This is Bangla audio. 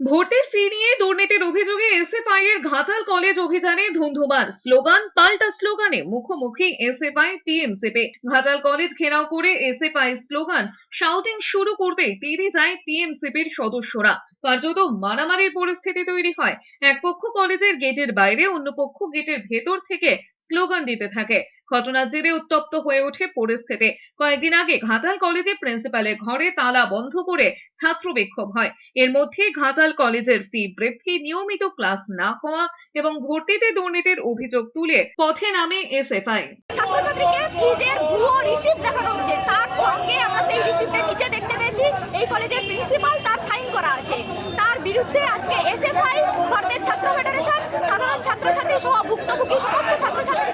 ভর্তির ফি নিয়ে দুর্নীতির অভিযোগে এসএফআই এর ঘাটাল কলেজ অভিযানে ধুন্ধুমার। স্লোগান, পাল্টা স্লোগানে মুখোমুখি এসএফআই টিএমসিপি ঘাটাল কলেজ ঘেরাও করে এসএফআই স্লোগান শাউটিং শুরু করতে তীরে যায় টিএমসিপির সদস্যরা। কার্যত মারামারির পরিস্থিতি তৈরি হয়। এক পক্ষ কলেজের গেটের বাইরে অন্য পক্ষ গেটের ভেতর থেকে স্লোগান দিতে থাকে। ঘটনার জেরে উত্তপ্ত হয়ে ওঠে পরিস্থিতি। কয়েকদিন আগে ঘাটাল কলেজে প্রিন্সিপালের ঘরে তালা বন্ধ করে ছাত্র বিক্ষোভ হয়। এর মধ্যে ঘাটাল কলেজের ফি বৃদ্ধি, নিয়মিত ক্লাস না হওয়া এবং ভর্তিতে দুর্নীতির অভিযোগ তুলে পথে নামে এসএফআই। ছাত্রছাত্রীকে রিসিপ্ট দেখানো হচ্ছে। তার সঙ্গে আমরা নিচে দেখতে পেয়েছি, এই কলেজের করা আছে। তার বিরুদ্ধে আজকে ছাত্র ফেডারেশন ছাত্রছাত্রী সহ ভুক্তভোগী সমস্ত ছাত্রছাত্রীদেরকে